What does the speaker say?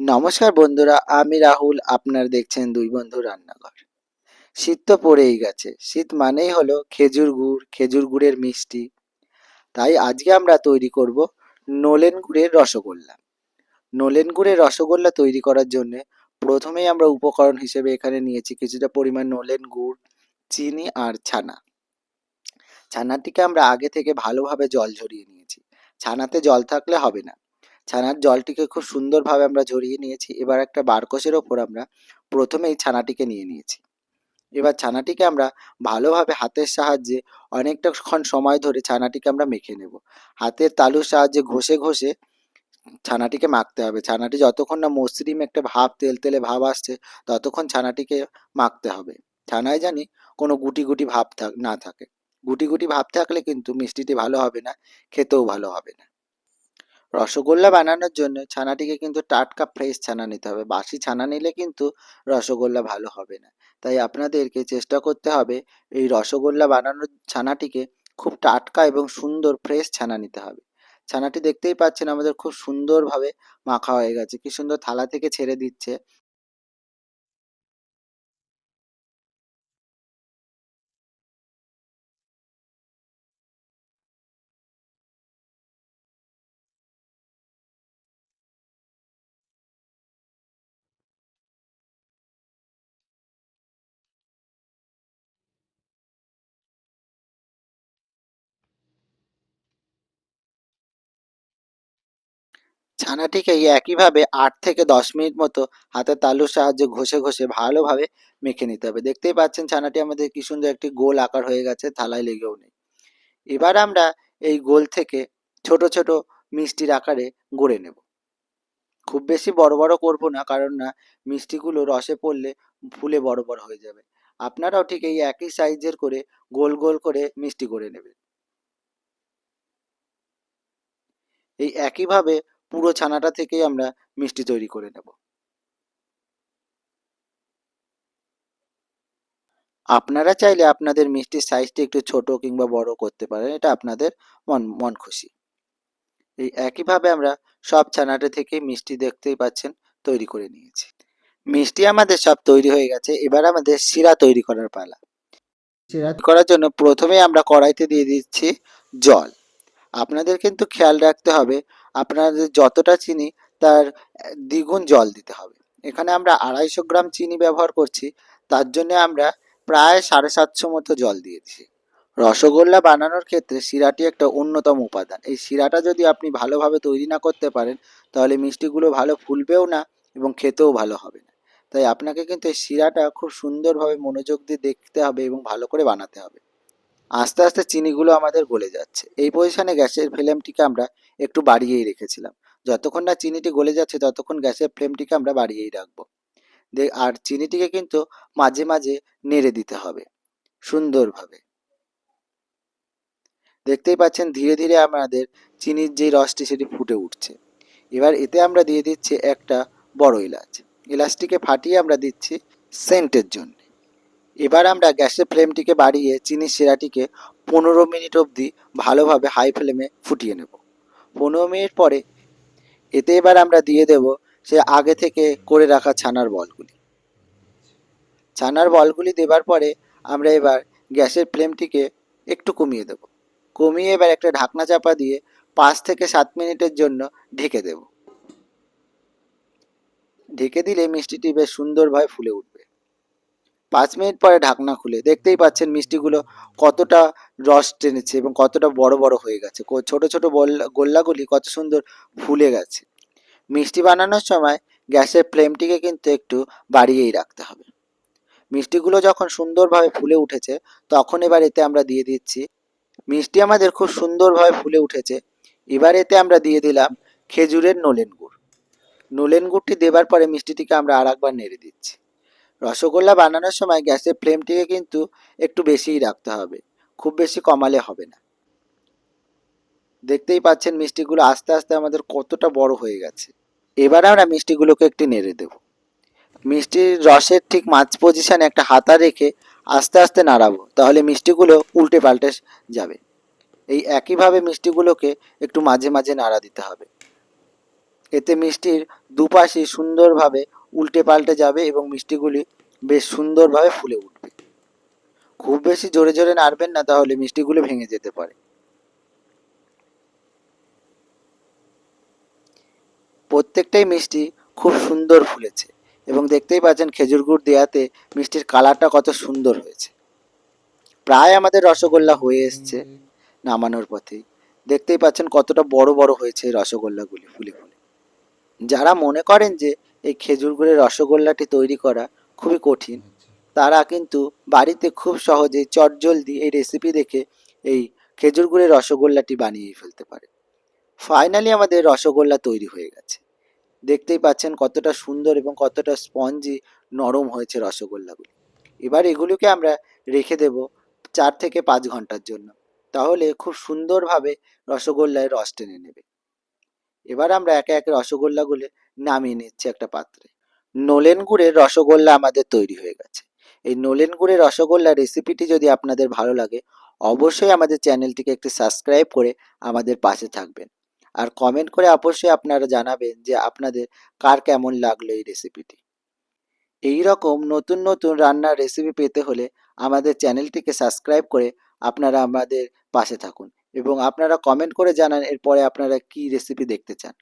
নমস্কার বন্ধুরা, আমি রাহুল, আপনারা দেখছেন দুই বন্ধু রান্নাঘর। শীত তো পড়েই গেছে। শীত মানেই হলো খেজুর গুড়, খেজুর গুড়ের মিষ্টি। তাই আজকে আমরা তৈরি করব নলেন গুড়ের রসগোল্লা। নলেন গুড়ের রসগোল্লা তৈরি করার জন্য প্রথমেই আমরা উপকরণ হিসেবে এখানে নিয়েছি কিছুটা পরিমাণ নলেন গুড়, চিনি আর ছানা। ছানাটিকে আমরা আগে থেকে ভালোভাবে জল ঝরিয়ে নিয়েছি। ছানাতে জল থাকলে হবে না। ছানার জলটিকে খুব সুন্দরভাবে আমরা ঝরিয়ে নিয়েছি। এবার একটা বারকোষের ওপর আমরা প্রথমেই ছানাটিকে নিয়ে নিয়েছি। এবার ছানাটিকে আমরা ভালোভাবে হাতের সাহায্যে অনেকটা ক্ষণ সময় ধরে ছানাটিকে আমরা মেখে নেব। হাতের তালুর সাহায্যে ঘষে ঘষে ছানাটিকে মাখতে হবে। ছানাটি যতক্ষণ না মসৃণ একটা ভাব, তেল তেলে ভাব আসছে, ততক্ষণ ছানাটিকে মাখতে হবে। ছানায় জানি কোনো গুটি গুটি ভাব থাক, না থাকে। গুটি গুটি ভাব থাকলে কিন্তু মিষ্টিটি ভালো হবে না, খেতেও ভালো হবে না। রসগোল্লা বানানোর জন্য ছানাটিকে কিন্তু টাটকা ফ্রেশ ছানা নিতে হবে। বাসি ছানা নিলে কিন্তু রসগোল্লা ভালো হবে না। তাই আপনাদেরকে চেষ্টা করতে হবে এই রসগোল্লা বানানোর ছানাটিকে খুব টাটকা এবং সুন্দর ফ্রেশ ছানা নিতে হবে। ছানাটি দেখতেই পাচ্ছেন আমাদের খুব সুন্দরভাবে মাখা হয়ে গেছে। কি সুন্দর থালা থেকে ছেড়ে দিচ্ছে। ছানাটিকে একইভাবে আট থেকে দশ মিনিট মতো হাতের তালুর সাহায্যে ঘষে ঘষে ভালোভাবে মেখে নিতে হবে। দেখতেই পাচ্ছেন ছানাটি আমাদের কি সুন্দর একটি গোল আকার হয়ে গেছে, থালায় লেগেও নেই। এবার আমরা এই গোল থেকে ছোট ছোট মিষ্টির আকারে গড়ে নেব। খুব বেশি বড় বড় করব না, কারণ না, মিষ্টিগুলো রসে পড়লে ফুলে বড় বড় হয়ে যাবে। আপনারাও ঠিক এই একই সাইজের করে গোল গোল করে মিষ্টি গড়ে নেবেন। এই একইভাবে পুরো ছানাটা থেকেই আমরা মিষ্টি তৈরি করে নেব। আপনারা চাইলে আপনাদের মিষ্টির সাইজটি একটু ছোট কিংবা বড় করতে পারেন, এটা আপনাদের মন মন খুশি। এই একইভাবে আমরা সব ছানাটা থেকে মিষ্টি দেখতেই পাচ্ছেন, তৈরি করে নিয়েছি। মিষ্টি আমাদের সব তৈরি হয়ে গেছে, এবার আমাদের শিরা তৈরি করার পালা। শিরা করার জন্য প্রথমে আমরা কড়াইতে দিয়ে দিচ্ছি জল। আপনাদের কিন্তু খেয়াল রাখতে হবে আপনাদের যতটা চিনি, তার দ্বিগুণ জল দিতে হবে। এখানে আমরা আড়াইশো গ্রাম চিনি ব্যবহার করছি, তার জন্য আমরা প্রায় সাড়ে সাতশো মতো জল দিয়েছি রসগোল্লা বানানোর ক্ষেত্রে শিরাটি একটা অন্যতম উপাদান। এই শিরাটা যদি আপনি ভালোভাবে তৈরি না করতে পারেন, তাহলে মিষ্টিগুলো ভালো ফুলবেও না এবং খেতেও ভালো হবে না। তাই আপনাকে কিন্তু এই শিরাটা খুব সুন্দরভাবে মনোযোগ দিয়ে দেখতে হবে এবং ভালো করে বানাতে হবে। আস্তে আস্তে চিনিগুলো আমাদের গলে যাচ্ছে। এই পজিশনে গ্যাসের ফ্লেমটিকে আমরা একটু বাড়িয়েই রেখেছিলাম। যতক্ষণ না চিনিটি গলে যাচ্ছে, ততক্ষণ গ্যাসের ফ্লেমটিকে আমরা বাড়িয়েই রাখব। আর চিনিটিকে কিন্তু মাঝে মাঝে নেড়ে দিতে হবে, সুন্দরভাবে। দেখতেই পাচ্ছেন, ধীরে ধীরে আমাদের চিনির যে রসটি, সেটি ফুটে উঠছে। এবার এতে আমরা দিয়ে দিচ্ছি একটা বড় এলাচ। এলাচটিকে ফাটিয়ে আমরা দিচ্ছি সেন্টের জন্য। এবার আমরা গ্যাসের ফ্লেমটিকে বাড়িয়ে চিনির শিরাটিকে পনেরো মিনিট অবধি ভালোভাবে হাই ফ্লেমে ফুটিয়ে নেব। পনেরো মিনিট পরে এতে এবার আমরা দিয়ে দেব সে আগে থেকে করে রাখা ছানার বলগুলি। ছানার বলগুলি দেবার পরে আমরা এবার গ্যাসের ফ্লেমটিকে একটু কমিয়ে দেব। কমিয়ে এবার একটা ঢাকনা চাপা দিয়ে পাঁচ থেকে সাত মিনিটের জন্য ঢেকে দেব। ঢেকে দিলে মিষ্টিটি বেশ সুন্দরভাবে ফুলে উঠবে। পাঁচ মিনিট পরে ঢাকনা খুলে দেখতেই পাচ্ছেন মিষ্টিগুলো কতটা রস টেনেছে এবং কতটা বড় বড় হয়ে গেছে। ছোট ছোট গোল্লাগুলি কত সুন্দর ফুলে গেছে। মিষ্টি বানানোর সময় গ্যাসের ফ্লেমটিকে কিন্তু একটু বাড়িয়েই রাখতে হবে। মিষ্টিগুলো যখন সুন্দরভাবে ফুলে উঠেছে, তখন এবার এতে আমরা দিয়ে দিচ্ছি, মিষ্টি আমাদের খুব সুন্দরভাবে ফুলে উঠেছে, এবার এতে আমরা দিয়ে দিলাম খেজুরের নলেন গুড়। নলেন গুড়টি দেবার পরে মিষ্টিটিকে আমরা আর একবার নেড়ে দিচ্ছি। রসগোল্লা বানানোর সময় গ্যাসের ফ্লেমটিকে কিন্তু একটু বেশিই রাখতে হবে। খুব বেশি কমালে হবে না। দেখতেই পাচ্ছেন মিষ্টিগুলো আস্তে আস্তে আমাদের কতটা বড় হয়ে গেছে। এবার আমরা মিষ্টিগুলোকে একটু নেড়ে দেব। মিষ্টির রসের ঠিক মাঝ পজিশানে একটা হাতা রেখে আস্তে আস্তে নাড়াবো, তাহলে মিষ্টিগুলো উল্টে পাল্টে যাবে। এই একইভাবে মিষ্টিগুলোকে একটু মাঝে মাঝে নাড়া দিতে হবে। এতে মিষ্টির দুপাশে সুন্দরভাবে উল্টে পাল্টে যাবে এবং মিষ্টিগুলি বেশ সুন্দরভাবে ফুলে উঠবে। খুব বেশি জোরে জোরে নাড়বেন না, তাহলে মিষ্টিগুলো ভেঙে যেতে পারে। প্রত্যেকটাই মিষ্টি খুব সুন্দর ফুলেছে এবং দেখতেই পাচ্ছেন খেজুর গুড় দেওয়াতে মিষ্টির কালারটা কত সুন্দর হয়েছে। প্রায় আমাদের রসগোল্লা হয়ে এসছে নামানোর পথেই দেখতেই পাচ্ছেন কতটা বড় বড় হয়েছে রসগোল্লাগুলি ফুলে ফুলে। যারা মনে করেন যে এই খেজুর গুড়ের রসগোল্লাটি তৈরি করা খুবই কঠিন। তারা কিন্তু বাড়িতে খুব সহজেই চটজলদি এই রেসিপি দেখে এই খেজুর গুড়ের রসগোল্লাটি বানিয়ে ফেলতে পারে। ফাইনালি আমাদের রসগোল্লা তৈরি হয়ে গেছে। দেখতেই পাচ্ছেন কতটা সুন্দর এবং কতটা স্পঞ্জি নরম হয়েছে রসগোল্লাগুলি। এবার এগুলোকে আমরা রেখে দেব চার থেকে পাঁচ ঘণ্টার জন্য। তাহলে খুব সুন্দরভাবে রসগোল্লায় রস টেনে নেবে। এবার আমরা একে একে রসগোল্লাগুলো নামিয়ে নিচ্ছি একটা পাত্রে। নলেন গুড়ের রসগোল্লা আমাদের তৈরি হয়ে গেছে। এই নলেন গুড়ের রসগোল্লা রেসিপিটি যদি আপনাদের ভালো লাগে, অবশ্যই আমাদের চ্যানেলটিকে একটি সাবস্ক্রাইব করে আমাদের পাশে থাকবেন। আর কমেন্ট করে অবশ্যই আপনারা জানাবেন যে আপনাদের কার কেমন লাগল এই রেসিপিটি এই রকম নতুন নতুন রান্নার রেসিপি পেতে হলে আমাদের চ্যানেলটিকে সাবস্ক্রাইব করে আপনারা আমাদের পাশে থাকুন। এবং আপনারা কমেন্ট করে জানান এরপরে আপনারা কি রেসিপি দেখতে চান।